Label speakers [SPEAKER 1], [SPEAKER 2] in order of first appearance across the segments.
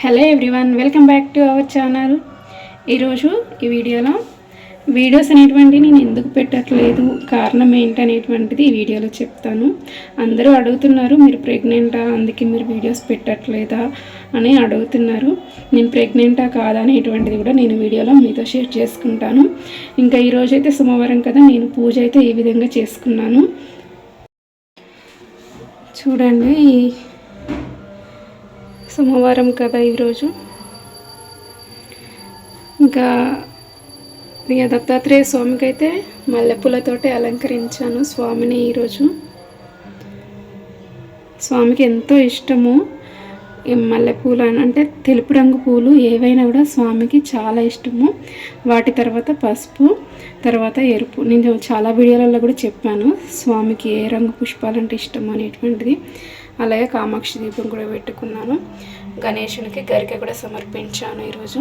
[SPEAKER 1] Hello everyone welcome back to our channel ఈరోజు ఈ వీడియోలో వీడియోస్ అనేటువంటివి నేను ఎందుకు పెట్టట్లేదు కారణం ఏంటనేటువంటిది ఈ వీడియోలో చెప్తాను. అందరూ అడుగుతున్నారు మీరు ప్రెగ్నెంటా అందుకే మీరు వీడియోస్ పెట్టట్లేదా? అని అడుగుతున్నారు. నేను ప్రెగ్నెంటా కాదా? అనేటువంటిది కూడా నేను వీడియోలో మీతో షేర్ చేసుకుంటాను. ఇంకా ఈరోజు అయితే సోమవారం కదా నేను పూజ అయితే ఈ విధంగా చేసుకున్నాను? చూడండి సోమవారం కదా ఈరోజు? ఇంకా ఇక దత్తాత్రేయ స్వామికి అయితే మల్లెపూలతోటి అలంకరించాను స్వామిని ఈరోజు. స్వామికి ఎంతో ఇష్టము. ఈ మల్లెపూలు అని- అంటే తెలుపు రంగు పూలు ఏవైనా కూడా స్వామికి చాలా ఇష్టము. వాటి తర్వాత పసుపు తర్వాత ఎరుపు. నేను చాలా వీడియోలలో కూడా చెప్పాను స్వామికి ఏ రంగు పుష్పాలంటే ఇష్టం అనేటువంటిది. అలాగే కామాక్షి దీపం కూడా పెట్టుకున్నాను. గణేశునికి గరిక కూడా సమర్పించాను ఈరోజు.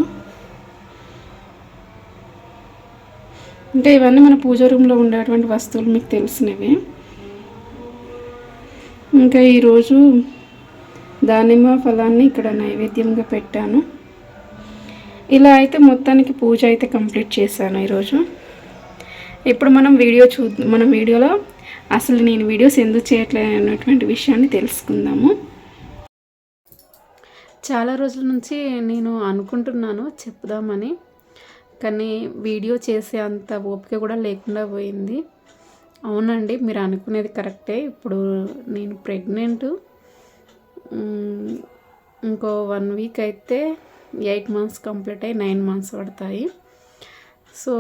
[SPEAKER 1] అంటే ఇవన్నీ మన పూజ రూమ్లో ఉండేటువంటి వస్తువులు మీకు తెలిసినవి. ఇంకా ఈరోజు దానిమ్మ ఫలాన్ని ఇక్కడ నైవేద్యంగా పెట్టాను. ఇలా అయితే మొత్తానికి పూజ అయితే కంప్లీట్ చేశాను ఈరోజు. ఇప్పుడు మనం వీడియో చూ మనం వీడియోలో అసలు నేను వీడియోస్ ఎందుకు చేయట్లేదు అన్నటువంటి విషయాన్ని తెలుసుకుందాము. చాలా రోజుల నుంచి నేను అనుకుంటున్నాను చెప్దామని కానీ వీడియో చేసే అంత ఓపిక కూడా లేకుండా పోయింది. అవునండి మీరు అనుకునేది కరెక్టే. ఇప్పుడు నేను ప్రెగ్నెంట్ ఇంకో వన్ వీక్ అయితే ఎయిట్ మంత్స్ కంప్లీట్ అయ్యి నైన్ మంత్స్ పడతాయి. సో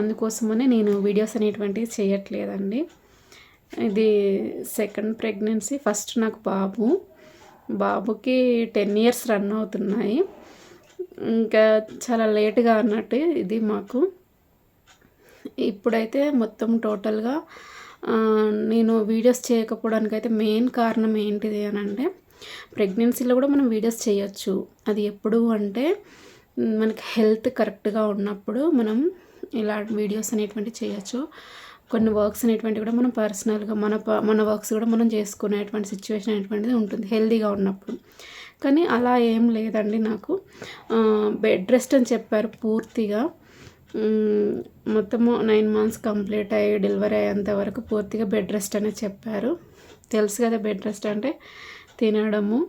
[SPEAKER 1] అందుకోసమనే నేను వీడియోస్ అనేటువంటివి చేయట్లేదండి. ఇది సెకండ్ ప్రెగ్నెన్సీ ఫస్ట్ నాకు బాబు. బాబుకి టెన్ ఇయర్స్ రన్ అవుతున్నాయి. ఇంకా చాలా లేట్గా అన్నట్టు ఇది మాకు. ఇప్పుడైతే మొత్తం టోటల్గా నేను వీడియోస్ చేయకపోవడానికి అయితే మెయిన్ కారణం ఏంటిది అని అంటే ప్రెగ్నెన్సీలో కూడా మనం వీడియోస్ చేయొచ్చు. అది ఎప్పుడు అంటే మనకి హెల్త్ కరెక్ట్గా ఉన్నప్పుడు మనం ఇలా వీడియోస్ అనేటువంటివి చేయొచ్చు. కొన్ని వర్క్స్ అనేటువంటివి కూడా మనం పర్సనల్గా మన ప- మన వర్క్స్ కూడా మనం చేసుకునేటువంటి సిచ్యువేషన్ అనేటువంటిది ఉంటుంది హెల్తీగా ఉన్నప్పుడు. కానీ అలా ఏం లేదండి నాకు. బెడ్ రెస్ట్ అని చెప్పారు పూర్తిగా. మొత్తము నైన్ మంత్స్ కంప్లీట్ అయ్యి డెలివరీ అయ్యేంత వరకు పూర్తిగా బెడ్ రెస్ట్ అనే చెప్పారు. తెలుసు కదా బెడ్ రెస్ట్ అంటే తినడము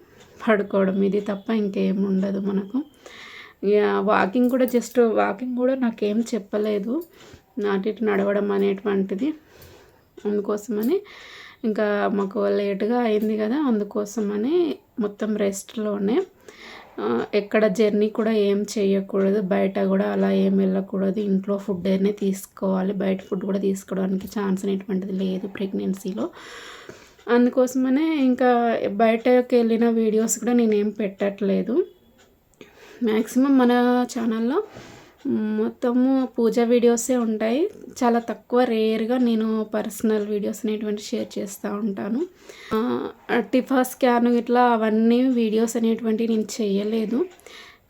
[SPEAKER 1] పడుకోవడం ఇది తప్ప ఇంకేం ఉండదు మనకు. వాకింగ్ కూడా జస్ట్ వాకింగ్ కూడా నాకేం చెప్పలేదు. నాటి ఇటు నడవడం అనేటువంటిది అందుకోసమని ఇంకా మాకు లేటుగా అయింది కదా అందుకోసమని మొత్తం రెస్ట్లోనే ఎక్కడ జర్నీ కూడా ఏం చేయకూడదు బయట కూడా అలా ఏం వెళ్ళకూడదు ఇంట్లో ఫుడ్ అనే తీసుకోవాలి బయట ఫుడ్ కూడా తీసుకోవడానికి ఛాన్స్ అనేటువంటిది లేదు ప్రెగ్నెన్సీలో. అందుకోసమనే ఇంకా బయటకు వెళ్ళిన వీడియోస్ కూడా నేనేం పెట్టట్లేదు. మ్యాక్సిమం మన ఛానల్లో మొత్తము పూజ వీడియోసే ఉంటాయి. చాలా తక్కువ రేర్గా నేను పర్సనల్ వీడియోస్ అనేటువంటి షేర్ చేస్తూ ఉంటాను. టిఫా స్కాన్ ఇట్లా అవన్నీ వీడియోస్ అనేటువంటివి నేను చేయలేదు.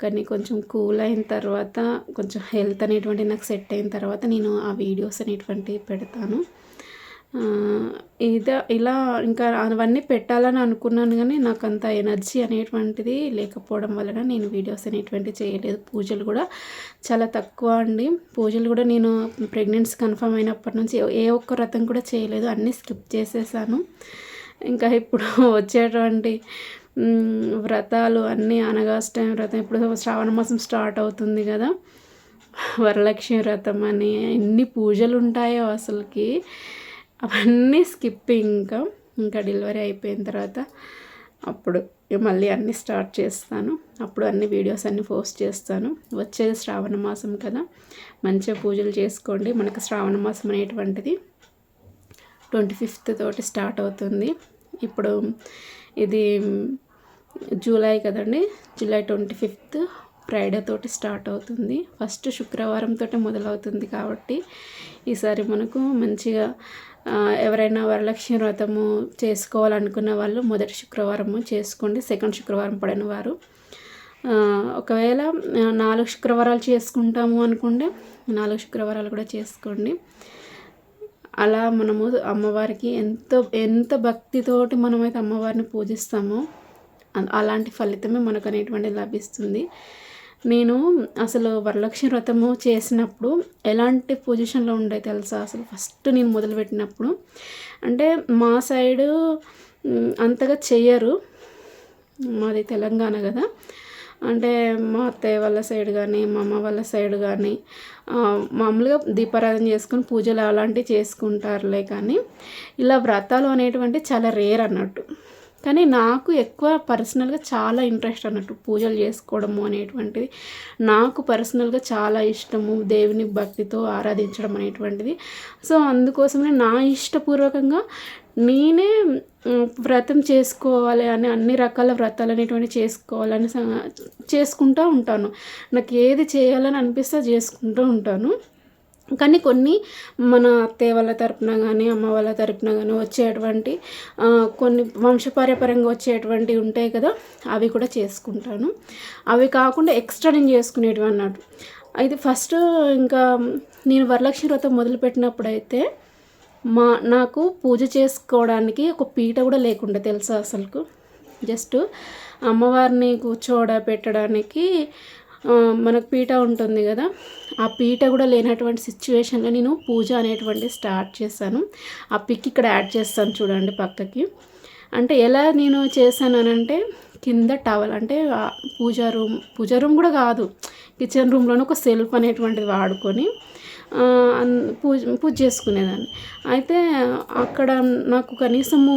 [SPEAKER 1] కానీ కొంచెం కూల్ అయిన తర్వాత కొంచెం హెల్త్ అనేటువంటి నాకు సెట్ అయిన తర్వాత నేను ఆ వీడియోస్ అనేటువంటివి పెడతాను. ఇద ఇలా ఇంకా అవన్నీ పెట్టాలని అనుకున్నాను కానీ నాకు అంత ఎనర్జీ అనేటువంటిది లేకపోవడం వలన నేను వీడియోస్ అనేటువంటివి చేయలేదు. పూజలు కూడా చాలా తక్కువ అండి. పూజలు కూడా నేను ప్రెగ్నెన్సీ కన్ఫర్మ్ అయినప్పటి నుంచి ఏ ఒక్క వ్రతం కూడా చేయలేదు. అన్నీ స్కిప్ చేసేసాను. ఇంకా ఇప్పుడు వచ్చేటువంటి వ్రతాలు అన్నీ అనగాష్టమి వ్రతం. ఇప్పుడు శ్రావణ మాసం స్టార్ట్ అవుతుంది కదా. వరలక్ష్మి వ్రతం అని ఎన్ని పూజలు ఉంటాయో అసలుకి. అవన్నీ స్కిప్ ఇంకా ఇంకా డెలివరీ అయిపోయిన తర్వాత అప్పుడు మళ్ళీ అన్నీ స్టార్ట్ చేస్తాను. అప్పుడు అన్ని వీడియోస్ అన్నీ పోస్ట్ చేస్తాను. వచ్చేది శ్రావణ మాసం కదా. మంచిగా పూజలు చేసుకోండి. మనకు శ్రావణ మాసం అనేటువంటిది ట్వంటీ ఫిఫ్త్ తోటి స్టార్ట్ అవుతుంది. ఇప్పుడు ఇది జూలై కదండి. జూలై ట్వంటీ ఫిఫ్త్ ఫ్రైడే తోటి స్టార్ట్ అవుతుంది. ఫస్ట్ శుక్రవారం తోటి మొదలవుతుంది కాబట్టి ఈసారి మనకు మంచిగా ఎవరైనా వరలక్ష్మి వ్రతము చేసుకోవాలనుకున్న వాళ్ళు మొదటి శుక్రవారము చేసుకోండి సెకండ్ శుక్రవారం పడిన వారు. ఒకవేళ నాలుగు శుక్రవారాలు చేసుకుంటాము అనుకుంటే నాలుగు శుక్రవారాలు కూడా చేసుకోండి. అలా మనము అమ్మవారికి ఎంతో ఎంత భక్తితోటి మనమైతే అమ్మవారిని పూజిస్తామో అలాంటి ఫలితమే మనకు అనేటువంటిది లభిస్తుంది. నేను అసలు వరలక్ష్మి వ్రతము చేసినప్పుడు ఎలాంటి పొజిషన్లో ఉండే తెలుసా? అసలు ఫస్ట్ నేను మొదలుపెట్టినప్పుడు అంటే మా సైడు అంతగా చెయ్యరు. మాది తెలంగాణ కదా. అంటే మా అత్తయ్య వాళ్ళ సైడ్ కానీ మా అమ్మ వాళ్ళ సైడ్ కానీ మామూలుగా దీపారాధన చేసుకుని పూజలు అలాంటివి చేసుకుంటారులే కానీ ఇలా వ్రతాలు అనేటువంటి చాలా రేర్ అన్నట్టు. కానీ నాకు ఎక్కువ పర్సనల్గా చాలా ఇంట్రెస్ట్ అన్నట్టు పూజలు చేసుకోవడము అనేటువంటిది. నాకు పర్సనల్గా చాలా ఇష్టము దేవుని భక్తితో ఆరాధించడం అనేటువంటిది. సో అందుకోసమే నా ఇష్టపూర్వకంగా నేనే వ్రతం చేసుకోవాలి అని అన్ని రకాల వ్రతాలు అనేటువంటి చేసుకోవాలని చేసుకుంటూ ఉంటాను. నాకు ఏది చేయాలని అనిపిస్తే చేసుకుంటూ ఉంటాను. కానీ కొన్ని మన అత్తయ్య వాళ్ళ తరపున కానీ అమ్మ వాళ్ళ తరపున కానీ వచ్చేటువంటి కొన్ని వంశపార్యపరంగా వచ్చేటువంటివి ఉంటాయి కదా అవి కూడా చేసుకుంటాను. అవి కాకుండా ఎక్స్ట్రా నేను చేసుకునేటివి అన్నట్టు. అయితే ఫస్ట్ ఇంకా నేను వరలక్ష్మి వ్రతం మొదలుపెట్టినప్పుడు అయితే మా నాకు పూజ చేసుకోవడానికి ఒక పీట కూడా లేకుండా తెలుసా అసలుకు? జస్ట్ అమ్మవారిని కూర్చోడ పెట్టడానికి మనకు పీట ఉంటుంది కదా ఆ పీట కూడా లేనటువంటి సిచ్యువేషన్లో నేను పూజ అనేటువంటి స్టార్ట్ చేశాను. ఆ పిక్ ఇక్కడ యాడ్ చేస్తాను చూడండి పక్కకి. అంటే ఎలా నేను చేశాను అని అంటే కింద టవల్ అంటే పూజ పూజా రూమ్ పూజా రూమ్ కూడా కాదు కిచెన్ రూమ్లోనే ఒక సెల్ఫ్ అనేటువంటిది వాడుకొని అన్- పూజ పూజ చేసుకునేదాన్ని. అయితే అక్కడ నాకు కనీసము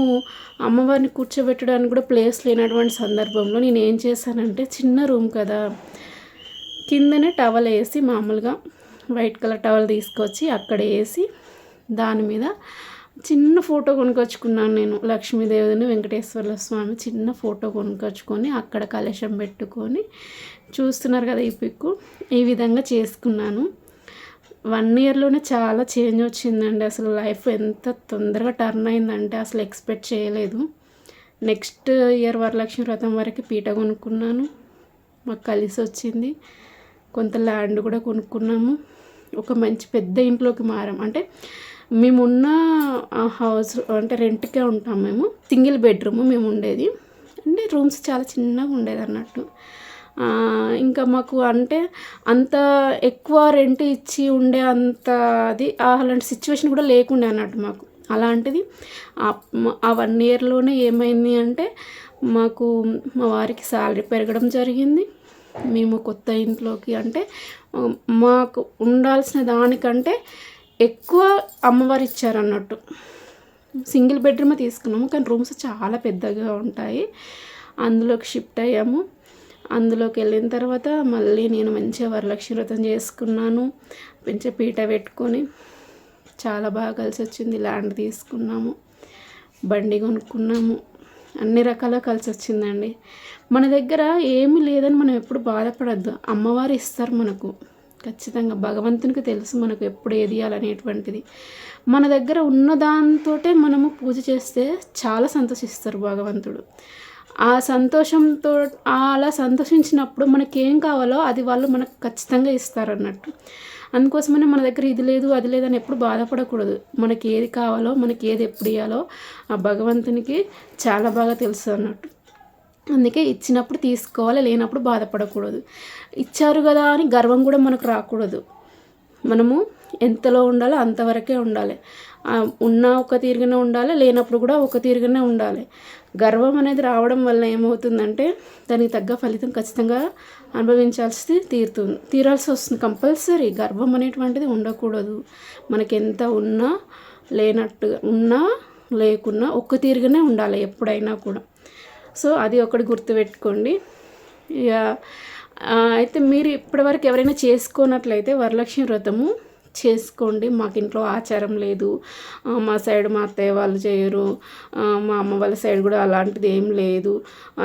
[SPEAKER 1] అమ్మవారిని కూర్చోబెట్టడానికి కూడా ప్లేస్ లేనటువంటి సందర్భంలో నేను ఏం చేశానంటే చిన్న రూమ్ కదా కిందనే టవల్ వేసి మామూలుగా వైట్ కలర్ టవల్ తీసుకొచ్చి అక్కడ వేసి దాని మీద చిన్న ఫోటో కొనుక్కొచ్చుకున్నాను నేను. లక్ష్మీదేవిని వెంకటేశ్వర స్వామి చిన్న ఫోటో కొనుక్కొచ్చుకొని అక్కడ కలశం పెట్టుకొని చూస్తున్నారు కదా ఈ పిక్కు. ఈ విధంగా చేసుకున్నాను. వన్ ఇయర్లోనే చాలా చేంజ్ వచ్చిందండి. అసలు లైఫ్ ఎంత తొందరగా టర్న్ అయిందంటే అసలు ఎక్స్పెక్ట్ చేయలేదు. నెక్స్ట్ ఇయర్ వరలక్ష్మి వ్రతం వరకు పీట కొనుక్కున్నాను. మాకు కలిసి వచ్చింది కొంత ల్యాండ్ కూడా కొనుక్కున్నాము. ఒక మంచి పెద్ద ఇంట్లోకి మారాం. అంటే మేమున్న ఆ హౌస్ అంటే రెంట్కే ఉంటాం మేము. సింగిల్ బెడ్రూమ్ మేము ఉండేది అంటే రూమ్స్ చాలా చిన్నగా ఉండేది అన్నట్టు. ఇంకా మాకు అంటే అంత ఎక్కువ రెంట్ ఇచ్చి ఉండే అంత అది అలాంటి సిచ్యువేషన్ కూడా లేకుండే అన్నట్టు మాకు. అలాంటిది ఆ- ఆ వన్ ఇయర్లోనే ఏమైంది అంటే మాకు మా వారికి శాలరీ పెరగడం జరిగింది. మేము కొత్త ఇంట్లోకి అంటే మాకు ఉండాల్సిన దానికంటే ఎక్కువ అమ్మవారు ఇచ్చారన్నట్టు. సింగిల్ బెడ్రూమ్ తీసుకున్నాము కానీ రూమ్స్ చాలా పెద్దగా ఉంటాయి. అందులోకి షిఫ్ట్ అయ్యాము. అందులోకి వెళ్ళిన తర్వాత మళ్ళీ నేను మంచిగా వరలక్ష్మి వ్రతం చేసుకున్నాను. మంచిగా పీట పెట్టుకొని చాలా బాగా కలిసి వచ్చింది ల్యాండ్ తీసుకున్నాము. బండి కొనుక్కున్నాము. అన్ని రకాల కలిసి వచ్చిందండి. మన దగ్గర ఏమీ లేదని మనం ఎప్పుడు బాధపడద్దు. అమ్మవారు ఇస్తారు మనకు. ఖచ్చితంగా భగవంతునికి తెలుసు మనకు ఎప్పుడు ఏది ఇవ్వాలనేటువంటిది మన దగ్గర ఉన్న దానితోటే మనము పూజ చేస్తే చాలా సంతోషిస్తారు భగవంతుడు. ఆ సంతోషంతో అలా సంతోషించినప్పుడు మనకి ఏం కావాలో అది వాళ్ళు మనకు ఖచ్చితంగా ఇస్తారు అన్నట్టు అందుకోసమనే మన దగ్గర ఇది లేదు అది లేదని ఎప్పుడు బాధపడకూడదు. మనకి ఏది కావాలో మనకి ఏది ఎప్పుడు ఇవ్వాలో ఆ భగవంతునికి చాలా బాగా తెలుసు అన్నట్టు. అందుకే ఇచ్చినప్పుడు తీసుకోవాలి లేనప్పుడు బాధపడకూడదు. ఇచ్చారు కదా అని గర్వం కూడా మనకు రాకూడదు. మనము ఎంతలో ఉండాలో అంతవరకే ఉండాలి. ఉన్న ఒక తీరుగానే ఉండాలి లేనప్పుడు కూడా ఒక తీరుగానే ఉండాలి. గర్వం అనేది రావడం వల్ల ఏమవుతుందంటే దానికి తగ్గ ఫలితం ఖచ్చితంగా అనుభవించాల్సి తీరుతుంది. తీరాల్సి వస్తుంది. కంపల్సరీ గర్వం అనేటువంటిది ఉండకూడదు. మనకి ఎంత ఉన్నా లేనట్టుగా ఉన్నా లేకున్నా ఒక్క తీరుగానే ఉండాలి ఎప్పుడైనా కూడా. సో అది ఒకటి గుర్తుపెట్టుకోండి. ఇక అయితే మీరు ఇప్పటివరకు ఎవరైనా చేసుకోనట్లయితే వరలక్ష్మి వ్రతము చేసుకోండి. మాకు ఇంట్లో ఆచారం లేదు. మా సైడ్ మా అత్తయ్య వాళ్ళు చేయరు. మా అమ్మ వాళ్ళ సైడ్ కూడా అలాంటిది ఏం లేదు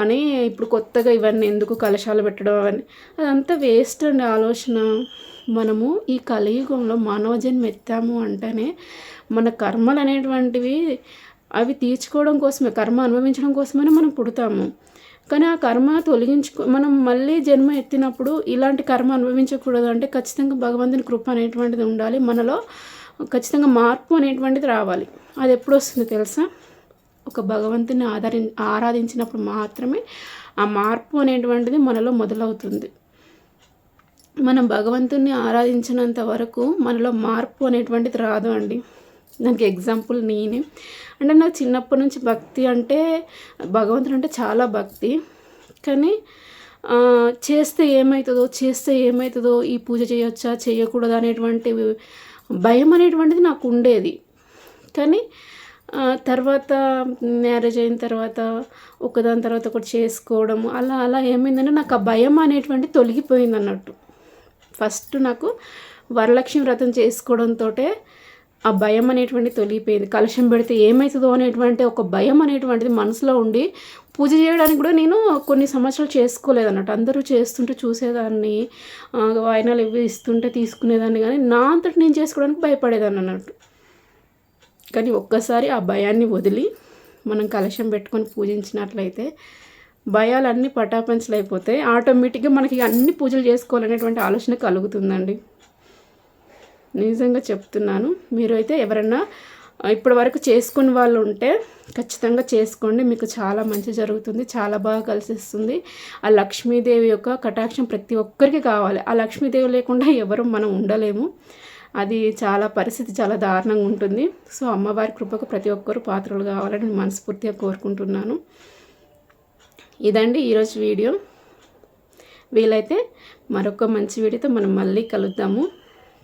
[SPEAKER 1] అని ఇప్పుడు కొత్తగా ఇవన్నీ ఎందుకు కలశాలు పెట్టడం అవన్నీ అదంతా వేస్ట్ అండి ఆలోచన. మనము ఈ కలియుగంలో మానవ జన్మ ఎత్తాము అంటేనే మన కర్మలు అనేటువంటివి అవి తీర్చుకోవడం కోసమే కర్మ అనుభవించడం కోసమే మనం పుడతాము. కానీ ఆ కర్మ తొలగించుకో మనం మళ్ళీ జన్మ ఎత్తినప్పుడు ఇలాంటి కర్మ అనుభవించకూడదు అంటే ఖచ్చితంగా భగవంతుని కృప అనేటువంటిది ఉండాలి. మనలో ఖచ్చితంగా మార్పు అనేటువంటిది రావాలి. అది ఎప్పుడు వస్తుంది తెలుసా? ఒక భగవంతుని ఆధారి ఆరాధించినప్పుడు మాత్రమే ఆ మార్పు అనేటువంటిది మనలో మొదలవుతుంది. మనం భగవంతుని ఆరాధించినంత వరకు మనలో మార్పు అనేటువంటిది రాదు అండి. దానికి ఎగ్జాంపుల్ నేనే. అంటే నాకు చిన్నప్పటి నుంచి భక్తి అంటే భగవంతుడు అంటే చాలా భక్తి. కానీ చేస్తే ఏమవుతుందో చేస్తే ఏమవుతుందో ఈ పూజ చేయొచ్చా చేయకూడదు అనేటువంటి భయం అనేటువంటిది నాకు ఉండేది. కానీ తర్వాత మ్యారేజ్ అయిన తర్వాత ఒకదాని తర్వాత ఒకటి చేసుకోవడం అలా అలా ఏమైందంటే నాకు ఆ భయం అనేటువంటి తొలగిపోయింది అన్నట్టు ఫస్ట్ నాకు వరలక్ష్మి వ్రతం చేసుకోవడంతో ఆ భయం అనేటువంటి తొలిగిపోయింది. కలుషం పెడితే ఏమవుతుందో అనేటువంటి ఒక భయం అనేటువంటిది మనసులో ఉండి పూజ చేయడానికి కూడా నేను కొన్ని సంవత్సరాలు చేసుకోలేదు అన్నట్టు అందరూ చేస్తుంటే చూసేదాన్ని వాయినాలు ఇవి ఇస్తుంటే తీసుకునేదాన్ని కానీ నా అంతటి నేను చేసుకోవడానికి భయపడేదాన్ని అన్నట్టు. కానీ ఒక్కసారి ఆ భయాన్ని వదిలి మనం కలశం పెట్టుకొని పూజించినట్లయితే భయాలన్నీ పటాపంచలు ఆటోమేటిక్గా మనకి అన్ని పూజలు చేసుకోవాలనేటువంటి ఆలోచన కలుగుతుందండి. నిజంగా చెప్తున్నాను. మీరు అయితే ఎవరన్నా ఇప్పటి వరకు చేసుకుని వాళ్ళు ఉంటే ఖచ్చితంగా చేసుకోండి. మీకు చాలా మంచి జరుగుతుంది. చాలా బాగా కలిసిస్తుంది. ఆ లక్ష్మీదేవి యొక్క కటాక్షం ప్రతి ఒక్కరికి కావాలి. ఆ లక్ష్మీదేవి లేకుండా ఎవరు మనం ఉండలేము. అది చాలా పరిస్థితి చాలా దారుణంగా ఉంటుంది. సో అమ్మవారి కృపకు ప్రతి ఒక్కరు పాత్రలు కావాలని మనస్ఫూర్తిగా కోరుకుంటున్నాను. ఇదండి ఈరోజు వీడియో. వీలైతే మరొక మంచి వీడియోతో మనం మళ్ళీ కలుద్దాము.